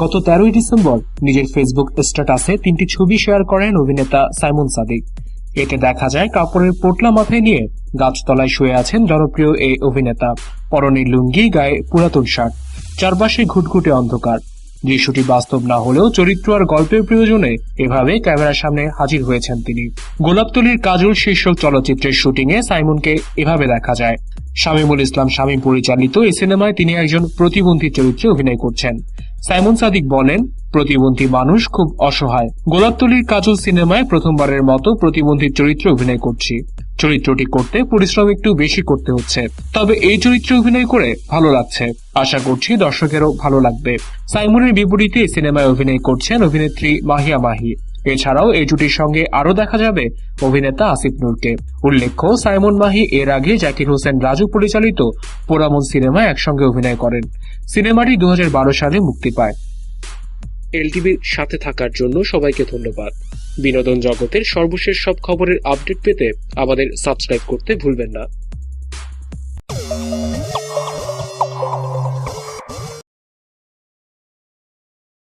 গত তেরোই ডিসেম্বর নিজের ফেসবুক স্ট্যাটাসে তিনটি ছবি শেয়ার করেন অভিনেতা সাইমন সাদিক। এতে দেখা যায় কাপড়ের পোটলা মাথায় নিয়ে গাছতলায় শুয়ে আছেন জনপ্রিয় এই অভিনেতা। পরনে লুঙ্গি গায়ে পুরাতন শার্ট। চারপাশে ঘুটঘুটে অন্ধকার। দৃশ্যটি বাস্তব না হলেও চরিত্র আর গল্পের প্রয়োজনে এভাবে ক্যামেরার সামনে হাজির হয়েছেন তিনি। গোলাপতলির কাজল শীর্ষক চলচ্চিত্রের শুটিংয়ে সাইমনকে এভাবে দেখা যায়। শামীমুল ইসলাম শামীম পরিচালিত এই সিনেমায় তিনি একজন প্রতিবন্ধী চরিত্রে অভিনয় করছেন। সাইমন সাদিক বলেন, প্রতিবন্ধী মানুষ খুব অসহায়। গোলাপতলির কাজল সিনেমায় প্রথমবারের মতো প্রতিবন্ধী চরিত্রে অভিনয় করছি। চরিত্রটি করতে পরিশ্রম একটু বেশি করতে হচ্ছে। তবে এই চরিত্রে অভিনয় করে ভালো লাগছে। আশা করছি দর্শকেরও ভালো লাগবে। সাইমনের বিপরীতে সিনেমায় অভিনয় করছেন অভিনেত্রী মাহিয়া মাহি। এছাড়াও এই জুটির সঙ্গে আরও দেখা যাবে অভিনেতা আসিফ নূরকে। উল্লেখ্য, সাইমন মাহি এর আগে জাকির হোসেন রাজু পরিচালিত পোরামন সিনেমায় একসঙ্গে অভিনয় করেন। সিনেমাটি দু হাজার বারো সালে মুক্তি পায়। এলটিভির সাথে থাকার জন্য সবাইকে ধন্যবাদ। বিনোদন জগতের সর্বশেষ সব খবরের আপডেট পেতে আমাদের সাবস্ক্রাইব করতে ভুলবেন না।